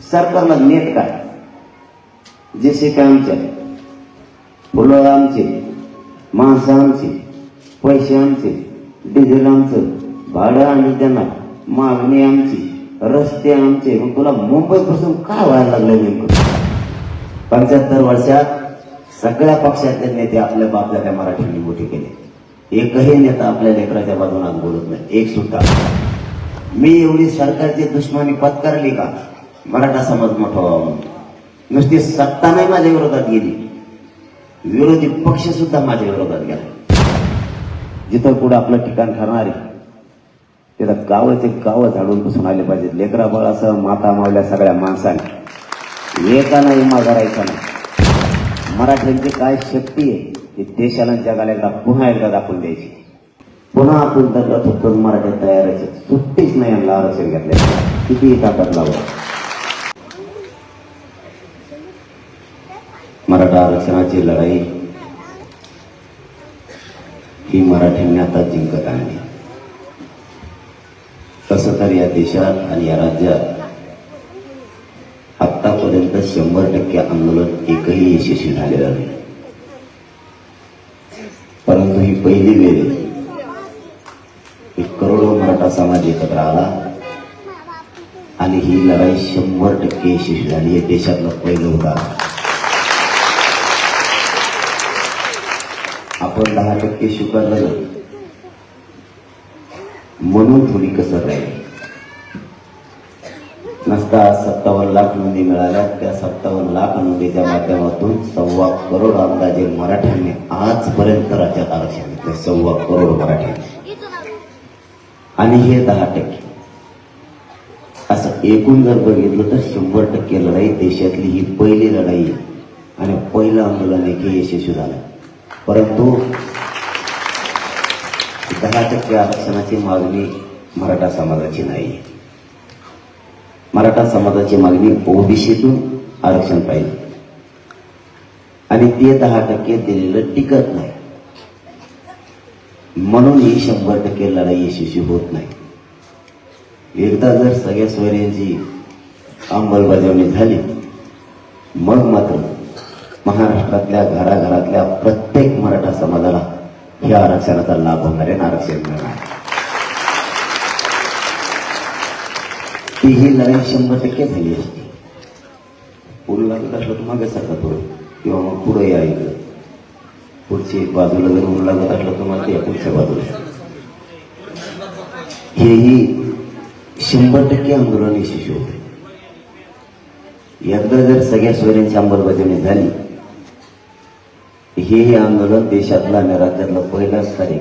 सरकारला नेट काय जसे काय आमच्या फुलं आमचे माणसं आमचे पैसे आमचे डिझेल आमचं भाडं आणि त्यांना मागणी आमची रस्ते आमचे. मग तुला मुंबईपासून काय व्हायला लागलं नेमकं? पंच्याहत्तर वर्षात सगळ्या पक्षातले नेते आपल्या बापल्या मराठीने मोठे केले. एकही नेता आपल्या लेकराच्या बाजूला बोलत नाही. एक सुद्धा. मी एवढी सरकारची दुश्मनी पत्करली का? मराठा समाज मोठा व्हावा म्हणून. नुसती सत्ता नाही माझ्या विरोधात गेली. विरोधी पक्ष सुद्धा माझ्या विरोधात गेला. जिथं पुढे आपलं ठिकाण ठरणार आहे तिथं ते कावं झाडून बसून आले पाहिजेत. लेकरा बाळासह माता मावल्या सगळ्या माणसांनी. एका नाही मागा राहायचा नाही. मराठ्यांची काय शक्ती आहे ती देशाला जगाला एकदा पुन्हा एकदा दाखवून द्यायची? पुन्हा आपण दगडात होतो मराठ्यात तयारायचे सुट्टीच नाही यांना आरक्षण घेतलं किती ताकद लावलं मराठा आरक्षणाची लढाई ही मराठ्यांनी आता जिंकत आणली. तसं तर या देशात आणि या राज्यात आतापर्यंत शंभर टक्के आंदोलन एकही यशस्वी झालेलं नाही. परंतु ही पहिली वेळ एक करोडो मराठा समाज एकत्र आला आणि ही लढाई शंभर टक्के यशस्वी झाली. हे देशातलं पहिलं उदाहरण. आपण दहा टक्के स्वीकारलं म्हणून थोडी कसर राहिली? नसता सत्तावन्न लाख नोंदी मिळाल्या त्या सत्तावन्न लाख नोंदीच्या माध्यमातून सव्वा करोड अंदाजे मराठ्यांनी आजपर्यंत राज्यात आरक्षण घेतलं सव्वा करोड मराठ्यांनी. आणि हे दहा टक्के. असं एकूण जर बघितलं तर शंभर टक्के लढाई देशातली ही पहिली लढाई आणि पहिलं आंदोलन एकही यशस्वी झालं. परंतु दहा टक्के आरक्षणाची मागणी मराठा समाजाची नाही. मराठा समाजाची मागणी ओबीसीतून आरक्षण पाहिजे. आणि ते दहा टक्के दिलेलं टिकत नाही. म्हणून ही शंभर टक्के लढाई यशस्वी होत नाही. एकदा जर सगळ्या सोयऱ्यांची अंमलबजावणी झाली मग मात्र महाराष्ट्रातल्या घराघरातल्या प्रत्येक मराठा समाजाला या आरक्षणाचा लाभ होणार आहे आरक्षण मिळणार आहे. ती ही लढाई शंभर टक्के झाली असती. पुढे लागत असलं तर मागे सरका पुढे. किंवा मग पुढे या इकडं पुढची बाजूला जर ऊन लागत असलं तर मग पुढच्या बाजूला. हेही शंभर टक्के आंदोलन यशस्वी होते एकदा जर सगळ्या सोयऱ्यांची अंमलबजावणी झाली हे हे आंदोलन देशातलं आणि राज्यातलं पहिलाच तारीख.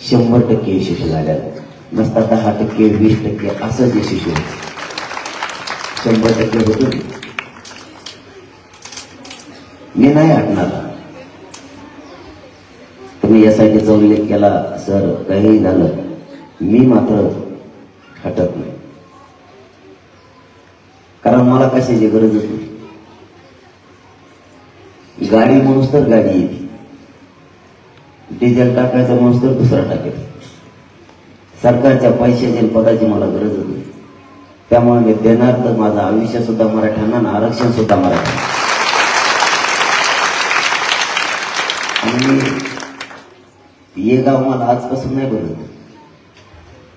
शंभर टक्के यशस्वी झालेलं नसता दहा टक्के वीस टक्के असंच यशस्वी होतं शंभर टक्के होतं मी नाही हटणार. तुम्ही यासाठीचा उल्लेख केला सर काही झालं मी मात्र हटत नाही. कारण मला कशाची गरजच नाही. गाडी म्हणून तर गाडी येते डिझेल टाकायचा माणूस तर दुसरा टाकेल सरकारच्या पैशाची आणि पदाची मला गरज नाही त्यामुळे मी देणार तर माझं आयुष्य सुद्धा मराठ्यांना आणि आरक्षण सुद्धा मराठा. आणि हे गाव मला आजपासून नाही बदलत.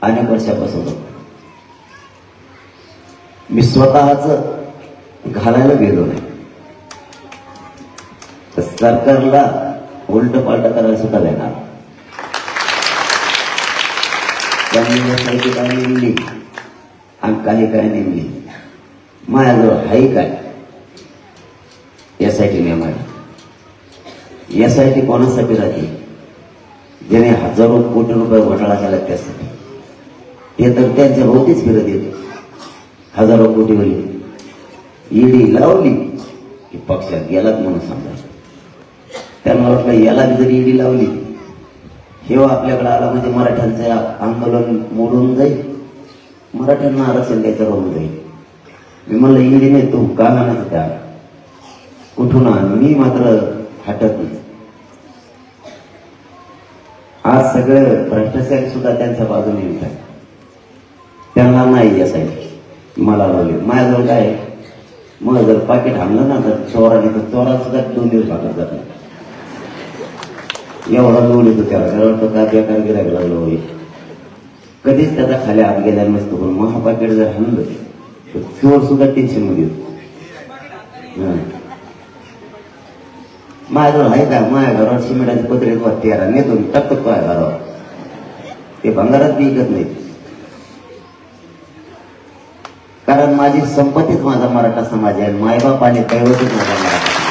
अनेक वर्षापासून मी स्वतःच घालायला गेलो नाही. सरकारला उलट पालट करायला सुद्धा देणार त्यांनी काही नेमली आणि काही काय नेमली माझ्याजवळ हाय काय? यासाठी नियम आहे यासाठी कोणासाठी राहते? ज्याने हजारो कोटी रुपये घोटाळा केला त्यासाठी. ते तर त्यांच्या भोवतीच फिरत येते. हजारो कोटी वरी ईडी लावली की पक्षात गेलात म्हणून समजा. त्यांना वाटलं याला जरी ईडी लावली हेव्हा आपल्याकडे आला म्हणजे मराठ्यांचं आंदोलन मोडून जाईल. मराठ्यांना आरक्षण द्यायचं राहून जाईल. मी म्हणलं ईडी नाही तू का नाही त्या. कुठून आण? मी मात्र हटत नाही. आज सगळं भ्रष्टाचारी सुद्धा त्यांच्या बाजूने येत आहे त्यांना नाही यासाठी मला लावले. माझ्याजवळ काय मग जर पाकिट आणलं ना तर चोराने तर चोरा सुद्धा दोन दिवस लागत जात नाही. एवढा लोड येतो त्याला. त्याला वाटतं काय बेकार गिरायला कधीच त्याचा खाली आत गेला नसतो पण महापाकेट जर आणलं तर चोर सुद्धा टेन्शनमध्ये येतो. माझ्याजवळ आहे का? माझ्या घरावर सिमेंटाचे पत्रे तेरा. नेतो मी टाकतो माझ्या घरावर. ते भंगारात बी विकत नाही कारण माझी संपत्तीच माझा मराठा समाज आहे मायबाप आणि दैवतच माझा मराठा समाज.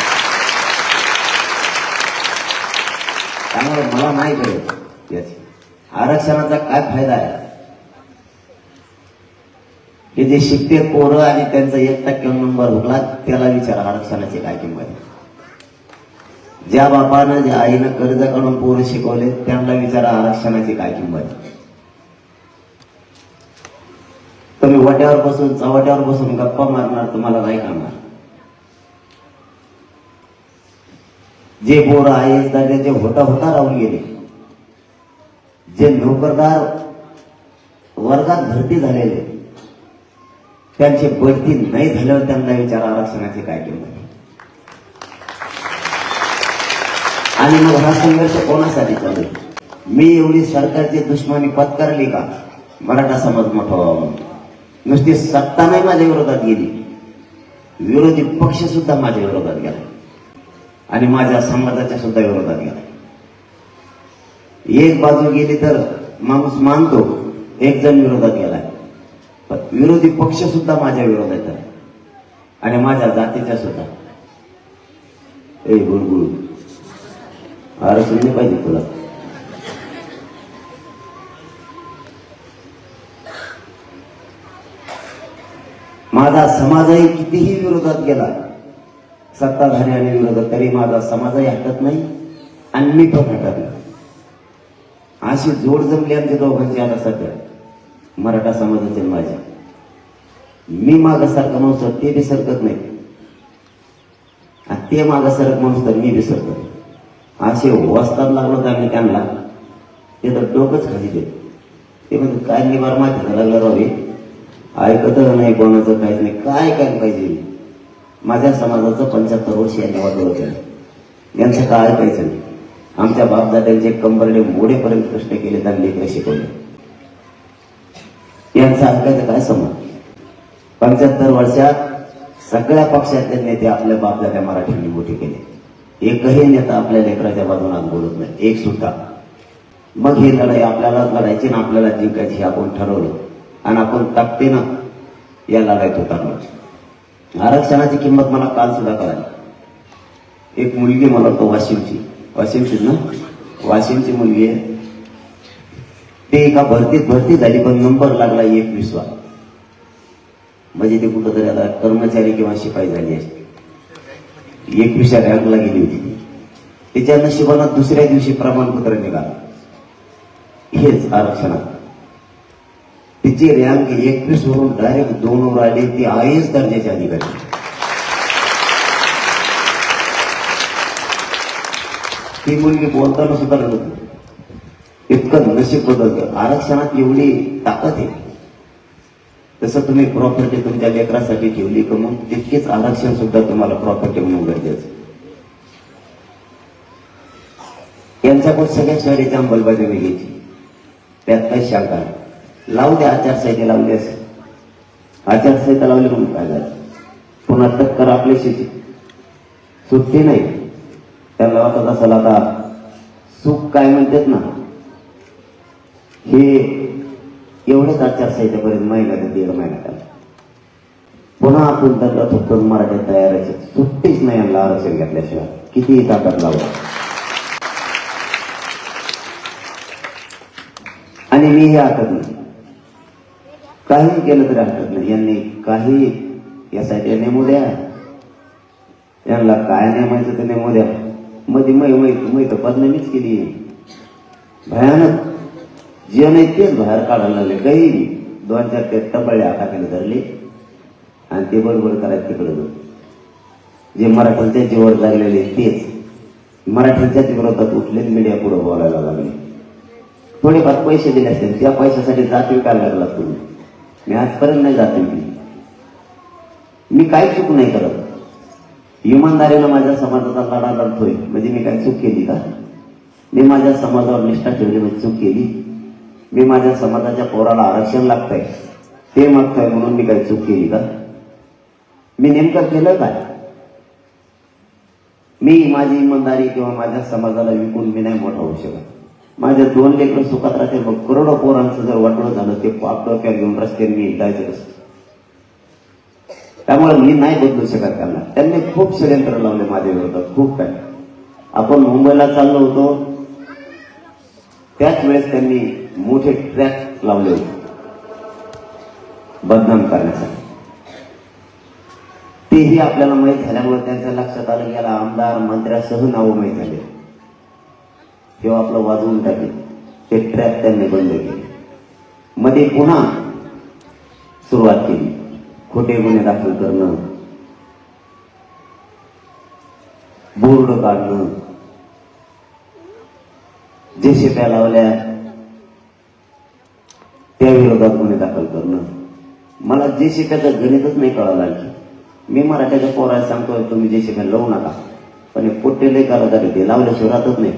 त्यामुळे मला नाही करत याची. आरक्षणाचा काय फायदा आहे? हे जे शिकते पोरं आणि त्यांचा एक टक्के नंबर हुकला त्याला विचार आरक्षणाची काय किंमत ज्या बापानं ज्या आईनं कर्ज काढून पोरं शिकवले त्यांना विचारा आरक्षणाची काय किंमत तुम्ही वाट्यावर बसून चव्हाट्यावर बसून गप्पा मारणार तुम्हाला नाही करणार? जे बोर आहे त्याचे होता होता राहून गेले. जे नोकरदार वर्गात भरती झालेले त्यांची बढती नाही झाल्यावर त्यांना विचार आरक्षणाची काय किंमत आणि मग हा संघर्ष कोणासाठी चालू मी एवढी सरकारची दुश्मनी पत्करली का? मराठा समाज मोठा व्हावा नुसती सत्ता नाही माझ्या विरोधात गेली. विरोधी पक्ष सुद्धा माझ्या विरोधात गेला. आणि माझ्या समाजाच्या सुद्धा विरोधात गेला. एक बाजू गेली तर माणूस मानतो एक जण विरोधात गेलाय. पण विरोधी पक्ष सुद्धा माझ्या विरोधात आहे आणि माझ्या जातीच्या सुद्धा. ए गुळगुळ आरक्षण नाही पाहिजे तुला. माझा समाजही कितीही विरोधात गेला सत्ताधारी आणि विरोधक तरी माझा समाजही हटत नाही आणि मी पण हटत नाही. अशी जोड जमली आमच्या दोघांची आता सध्या. मराठा समाजाचे आणि माझे. मी मागासारखा माणूस आहे, ते बी सरकत नाही. आणि ते मागासारखं माणूस तर मी बी सरकत असे वस्तात लागलो तर आम्ही त्यांना ते तर डोकंच खाली देत. ते म्हणजे काय निवार माहिती लागलं राव ऐकत नाही कोणाचं काहीच नाही. काय काय पाहिजे? माझ्या समाजाचं पंच्याहत्तर वर्ष यांनी वाढवलं केलं यांचं काय ऐकायचं नाही. आमच्या बापदाद्यांचे कंबरडे मोडेपर्यंत प्रश्न केले त्यांनी लेकर शिकवले. यांचं ऐकायचं काय समज पंच्याहत्तर वर्षात सगळ्या पक्षातले नेते आपल्या बापदाद्या मराठ्यांनी मोठे केले. एकही नेता आपल्या लेकराच्या बाजूने बोलत नाही. एक सुद्धा. मग ही लढाई आपल्यालाच लढायची ना आपल्याला जिंकायची हे आपण ठरवलं. आणि आपण ताकदीनं या लढाईत उतरलो. आरक्षणाची किंमत मला काल सुद्धा कळाली. एक मुलगी मला तो वाशिमची वाशिमची ना? वाशिमची मुलगी आहे. ते एका भरतीत भरती झाली पण नंबर लागला एकवीसवा म्हणजे ते कुठंतरी आता कर्मचारी किंवा शिपाई झाली असते. एकविसच्या रँकला गेली होती. तिच्या नशिबाला दुसऱ्या दिवशी प्रमाणपत्र निघालं. हेच आरक्षणात. तिची रँक एकवीस वरून डायरेक्ट दोन वर आली ती आईच दर्जाची अधिकारी. ती मुलगी बोलताना सुद्धा रडत इतकं नशीब बदलतं. आरक्षणात एवढी ताकद आहे. तसं तुम्ही प्रॉपर्टी तुमच्या लेकरासाठी ठेवली का मग तितकेच आरक्षण सुद्धा तुम्हाला प्रॉपर्टी म्हणून गरजेचं यांच्याकडून सगळ्या शहरीची अंमलबजावणी घ्यायची. त्यात काही शंका नाही. लावू द्या आचारसंहिता लावली असेल. आचारसंहिता लावली म्हणून काय झालं? पुन्हा टक्कर आपल्याशी सुट्टी नाही. त्याला वाटत असेल आता सुख काय म्हणतात ना? हे एवढंच आचारसंहितेपर्यंत महिन्यात दीड महिन्यात आलं. पुन्हा आपण दंड थोपटून मराठीत असेल सुट्टीच नाही यांना आरक्षण घेतल्याशिवाय. कितीही ताकद लावा. आणि मी हे आखत नाही. काही केलं तरी हरकत नाही. यांनी काही यासाठी नेमू द्या. यांना काय नेमायचं ते नेमू द्या. मध्ये मै मै मै तर बदनामीच केली भयानक. जे नाही तेच बाहेर काढायला लागले. काही दोन चार ते टपळले हाताखाली धरले. आणि ते बरोबर करायचं तिकडे जाऊन. जे मराठ्यांच्या जीवर लागलेले तेच. मराठ्यांच्याच विरोधात उठले मीडिया पुढे बोलायला लागले. थोडेफार पैसे दिले असतील. त्या पैशासाठी जात विकायला लागला तुम्ही. मी आजपर्यंत नाही जात मी मी काही चूक नाही करत. इमानदारीनं माझ्या समाजाचा लढा लढतोय. म्हणजे मी काही चूक केली का? मी माझ्या समाजावर निष्ठा ठेवली म्हणजे चूक केली. मी माझ्या समाजाच्या पोराला आरक्षण लागतंय. ते मागतंय म्हणून मी काही चूक केली का? मी नेमकं केलं काय? मी माझी इमानदारी किंवा माझ्या समाजाला विकून मी नाही मोठा होऊ शकत. माझे दोन लेकर सुखात राहते मग करोडो पोरांचं जर वाटलं झालं ते पाप डोक्यात घेऊन रस्त्याने मी जायचं कसं? त्यामुळे मी नाही बदलू शकत त्यांना. त्यांनी खूप षडयंत्र लावले माझ्या विरोधात. खूप काय आपण मुंबईला चाललो होतो. त्याच वेळेस त्यांनी मोठे ट्रॅक लावले होते. बदनाम करण्यासाठी. तेही आपल्याला माहीत झाल्यामुळे त्यांच्या लक्षात आलं की याला आमदार मंत्र्यासह नावं माहीत झाले. तेव्हा आपलं वाजवून टाकेल ते ट्रॅक त्यांनी बंद केले. मध्ये पुन्हा सुरुवात केली. खोटे गुन्हे दाखल करणं बोर्ड काढणं जे शेप्या लावल्या त्या विरोधात गुन्हे दाखल करणं. मला जे शेप्याचं गणितच नाही कळावं लागेल मी मराठ्याच्या पोराला सांगतोय तुम्ही जे शेप्या लावू नका. पण हे पोट्टे लय काला तरी ते लावल्याशिवाय राहतच नाही.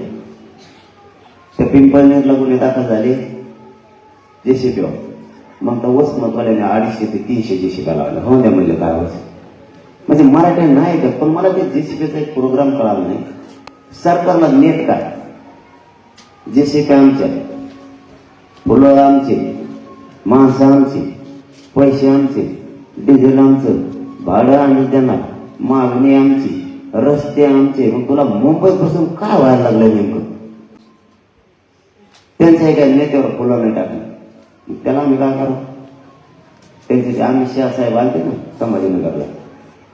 त्या पिंपळनेरला गुन्हे दाखल झाले. जे शिकव मग तर वस मधवाल्याने अडीचशे ते तीनशे जे शिकायला लावलं. हो द्या म्हणलं काय वस? म्हणजे मराठी नाही का? पण मला ते जे एक प्रोग्राम कळाला नाही. सरकारला नेट काय जे शिकाय आमच्या फुलं आमचे माणसं आमची पैसे आमचे डिझेल आमचं भाडं आणि त्यांना मागणी आमची रस्ते आमचे. मग तुला मुंबईपासून काय व्हायला लागलं नेमकं? त्यांच्या एका नेत्यावर फुलाने टाकलं त्याला आम्ही काय करू? त्यांचे ते अमित शहा साहेब आलते ना संभाजीनगरला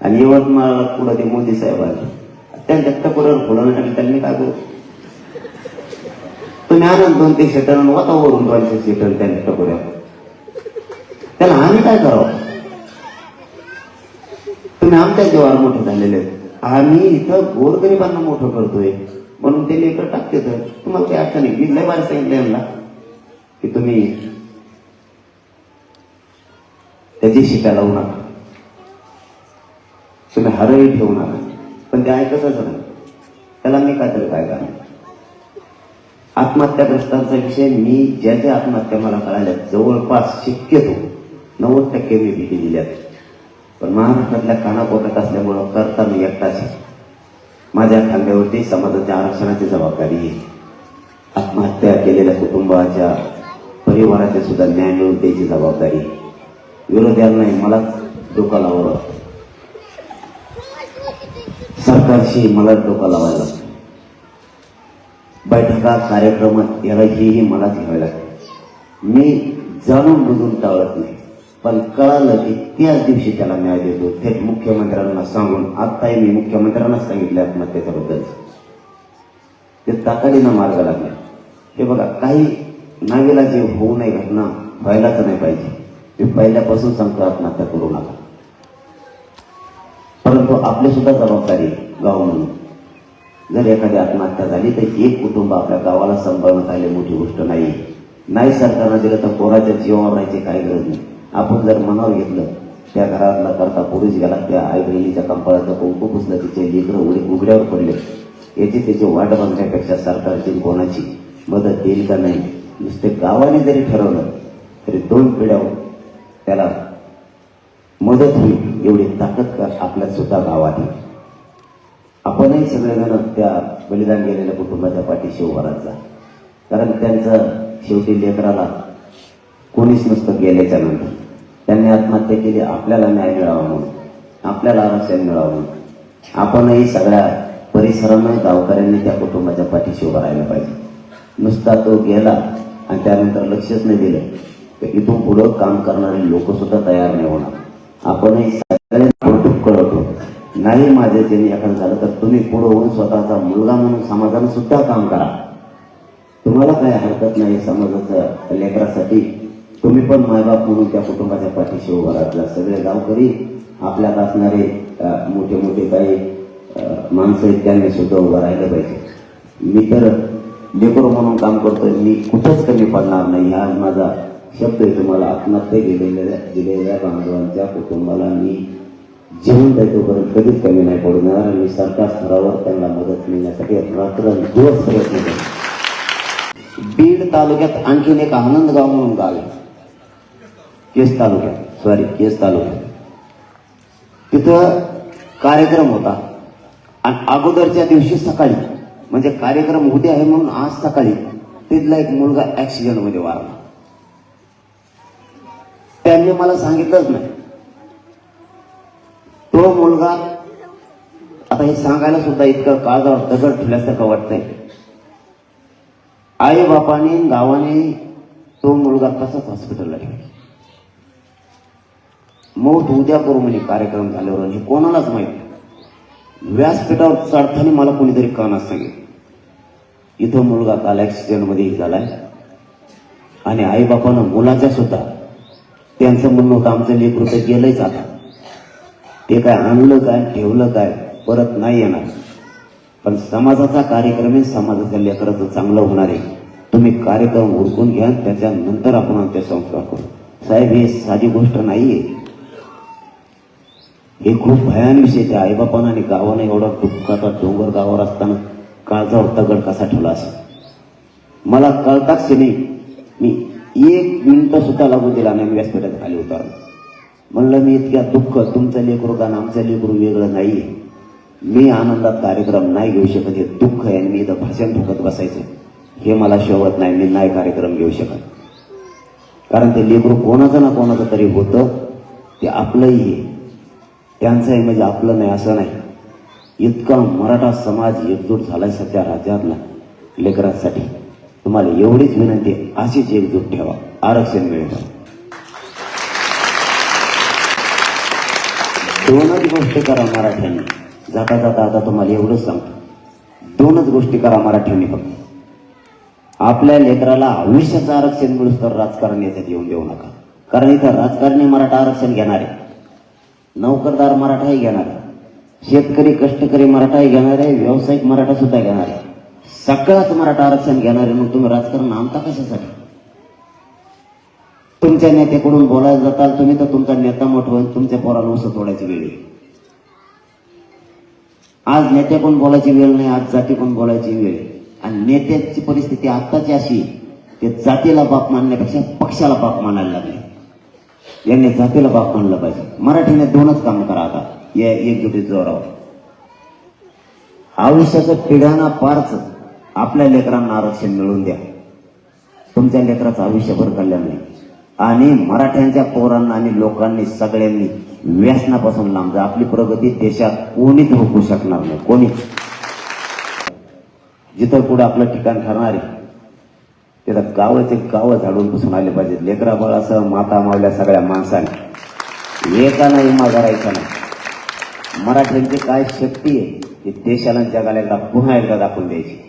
आणि यवतमाळला पुढं ते मोदी साहेब आले. त्यांच्या टकोऱ्यावर फुलं टाकलं त्यांनी काय करू? तुम्ही आनंद दोन तीन शेटर आणि वातावरण दोनशे शेटर त्यांच्या टकोऱ्यावर त्याला आम्ही काय करावं? तुम्ही आमच्या जीवावर मोठे झालेले आहेत. आम्ही इथं गोरगरिबांना मोठं करतोय. म्हणून ते लेकर टाकते तर तुम्हाला काही अडचण नाही. मी लय बार सांगितलं यांना की तुम्ही त्याची शिका लावू नका. तुम्ही हरही ठेवू नका. पण ते ऐकतच नाही त्याला मी काय तरी काय करणार? आत्महत्याग्रस्तांचा विषय मी ज्या ज्या आत्महत्या मला कळाल्या जवळपास शक्यतो नव्वद टक्के मी भीती दिल्यात. पण महाराष्ट्रातल्या कानाकोटात असल्यामुळं करता मी एकटाच आहे. माझ्या खांद्यावरती समाजाच्या आरक्षणाची जबाबदारी आहे आत्महत्या केलेल्या कुटुंबाच्या परिवाराच्या सुद्धा न्याय मिळवून द्यायची जबाबदारी आहे. विरोध्याला नाही मलाच डोका लावावं लागतं. सरकारशी मलाच डोका लावायला लागतो बैठका कार्यक्रम याला हेही मलाच घ्यावे लागते मी जाणून बुजून टाळत नाही पण कळालं की त्याच दिवशी त्याला न्याय देतो. थेट मुख्यमंत्र्यांना सांगून आत्ताही मी मुख्यमंत्र्यांना सांगितले आत्महत्येच्याबद्दल. ते ताकदीनं मार्ग लागले. हे बघा काही नावेला जे होऊ नये घटना व्हायलाच नाही पाहिजे. मी पहिल्यापासून सांगतो आत्महत्या करू नका. परंतु आपली सुद्धा जबाबदारी गाव म्हणून. जर एखादी आत्महत्या झाली तर एक कुटुंब आपल्या गावाला सांभाळण्यात आले मोठी गोष्ट नाही. नाही सरकारनं दिलं तर कोणाच्या जीवावर राहायची काही गरज नाही. आपण जर मनावर घेतलं त्या घरातला करता पुरुष गेला त्या आई बहिणीच्या कंपाळाचं कुंकू पुसलं तिचे लेकरं उघडे उघड्यावर पडले. याची त्याची वाट बघण्यापेक्षा सरकारची कोणाची मदत येईल का नाही नुसते गावाने जरी ठरवलं तरी दोन पिढ्यावर त्याला मदत होईल एवढी ताकद आपल्या सुद्धा गावात आपणही सगळेजण त्या बलिदान गेलेल्या कुटुंबाच्या पाठीशी उभारायचा जा. कारण त्यांचं शेवटी लेकराला कोणीच नसतं गेल्याच्यानंतर त्यांनी आत्महत्या केली आपल्याला न्याय मिळावा म्हणून. आपल्याला आरक्षण मिळावं म्हणून. आपणही सगळ्या परिसरानं गावकऱ्यांनी त्या कुटुंबाच्या पाठीशी उभं राहिलं पाहिजे. नुसता तो गेला आणि त्यानंतर लक्षच नाही दिलं तर इथून पुढं काम करणारे लोक सुद्धा तयार नाही होणार. आपणही सगळ्यांना कौतुक कळवतो नाही माझे त्यांनी एखादं झालं तर तुम्ही पुढं होऊन स्वतःचा मुलगा म्हणून समाजानं सुद्धा काम करा. तुम्हाला काय हरकत नाही समाजाच्या लेकरासाठी तुम्ही पण मायबाप म्हणून त्या कुटुंबाच्या पाठीशी उभा राहतला सगळे गावकरी आपल्यात असणारे मोठे मोठे काही माणसं आहेत त्यांनी सुद्धा उभं राहिलं पाहिजे. मी तर लेकरो म्हणून काम करतोय. मी कुठंच कमी पडणार नाही. हा माझा शब्द आहे तुम्हाला आत्महत्या गेलेल्या दिलेल्या बांधवांच्या कुटुंबाला मी जीवन आहे कधीच कमी नाही पडणार मी आणि सरकार स्तरावर त्यांना मदत मिळण्यासाठी रात्र दिवस प्रयत्न करतो बीड तालुक्यात आणखीन एक आनंद गाव म्हणून गाव आहे. केस तालुक्यात सॉरी केस तालुक्यात. तिथं कार्यक्रम होता. आणि अगोदरच्या दिवशी सकाळी म्हणजे कार्यक्रम उद्या आहे म्हणून आज सकाळी तिथला एक मुलगा ऍक्सिडेंटमध्ये वारला. त्यांनी मला सांगितलंच नाही. तो मुलगा आता हे सांगायला सुद्धा इतकं काळजावर दगड ठेवल्यासारखं वाटतंय. आई बापाने गावाने तो मुलगा तसाच हॉस्पिटलला ठेवला मौत उद्या करू म्हणजे कार्यक्रम झाल्यावर. हे कोणालाच माहीत व्यासपीठावर चढताना मला कोणीतरी कानात सांगेल. इथं मुलगा काल ॲक्सिडेंटमध्ये झालाय. आणि आईबापानं मुलाच्या सुद्धा. त्यांचं म्हणणं होतं आमचं लेकरू तर गेलंच आता. ते काय आणलं काय ठेवलं काय परत नाही येणार. पण समाजाचा कार्यक्रम आहे समाजाच्या लेकराचं चांगलं होणार आहे. तुम्ही कार्यक्रम उरकून घ्या त्याच्यानंतर आपण अंत्यसंस्कार करू. साहेब हे साधी गोष्ट नाही आहे हे खूप भयान विषय त्या आईबापानं आणि गावानं एवढा दुःखाचा डोंगर गावावर असताना काळजावर दगड कसा ठेवला असं मला कळताच नाही. मी एक मिनिट सुद्धा लागू दिला नाही. मी व्यासपीठात खाली उतरलो. म्हणलं मी इतक्या दुःख तुमचं लेकरू का आमचं लेकरू वेगळं नाही मी आनंदात कार्यक्रम नाही घेऊ शकत. हे दुःख आहे आणि मी इथं भाषण ठोकत बसायचं. हे मला शोभत नाही. मी नाही कार्यक्रम घेऊ शकत. कारण ते लेकरू कोणाचं ना कोणाचं तरी होतं. ते आपलंही आहे. त्यांचं आहे म्हणजे आपलं नाही असं नाही. इतका मराठा समाज एकजूट झालाय सध्या राज्यातला लेकरांसाठी. तुम्हाला एवढीच विनंती अशीच एकजूट ठेवा. आरक्षण मिळेल. दोनच गोष्टी करा मराठ्यांनी. जाता जाता आता तुम्हाला एवढंच सांगतो. दोनच गोष्टी करा मराठ्यांनी फक्त. आपल्या लेकराला आयुष्याचं आरक्षण मिळूस तर राजकारण याच्यात येऊन देऊ नका. कारण इथं राजकारणी मराठा आरक्षण घेणार. आहे नोकरदार मराठाही घेणार. आहे शेतकरी कष्टकरी मराठाही घेणार आहे व्यावसायिक मराठा सुद्धा घेणार आहे. सगळाच मराठा आरक्षण घेणार आहे मग तुम्ही राजकारण आणता कशासाठी? तुमच्या नेत्याकडून बोलायला जाताल तुम्ही तर तुमचा नेता मोठ होईल तुमच्या पोराला उसं तोडायची वेळ येईल. आज नेत्याकडून बोलायची वेळ नाही आज जातीकडून बोलायची वेळ आहे. आणि नेत्याची परिस्थिती आत्ताची अशी ते जातीला बाप मानण्यापेक्षा पक्षाला बाप मानायला लागले. यांनी जातीला बाप म्हणलं पाहिजे. मराठीने दोनच काम करा आता. या एकजुटीत जोरावर. आयुष्याचं पिढ्याना पारच आपल्या लेकरांना आरक्षण मिळवून द्या. तुमच्या लेकराचं आयुष्यभर कल्याण नाही. आणि मराठ्यांच्या पोरांना आणि लोकांनी सगळ्यांनी व्यसनापासून लांब जा. आपली प्रगती देशात कोणीच रोखू शकणार नाही. कोणी जिथं पुढे आपलं ठिकाण ठरणार आहे त्याला गावं ते गावं झाडून पुसून आले पाहिजेत. लेकरा बाळासह माता मावल्या सगळ्या माणसाने. एकाला इमा करायचा नाही. मराठ्यांची काय शक्ती आहे? ती देशाला जगाला एकदा पुन्हा एकदा दाखवून द्यायची.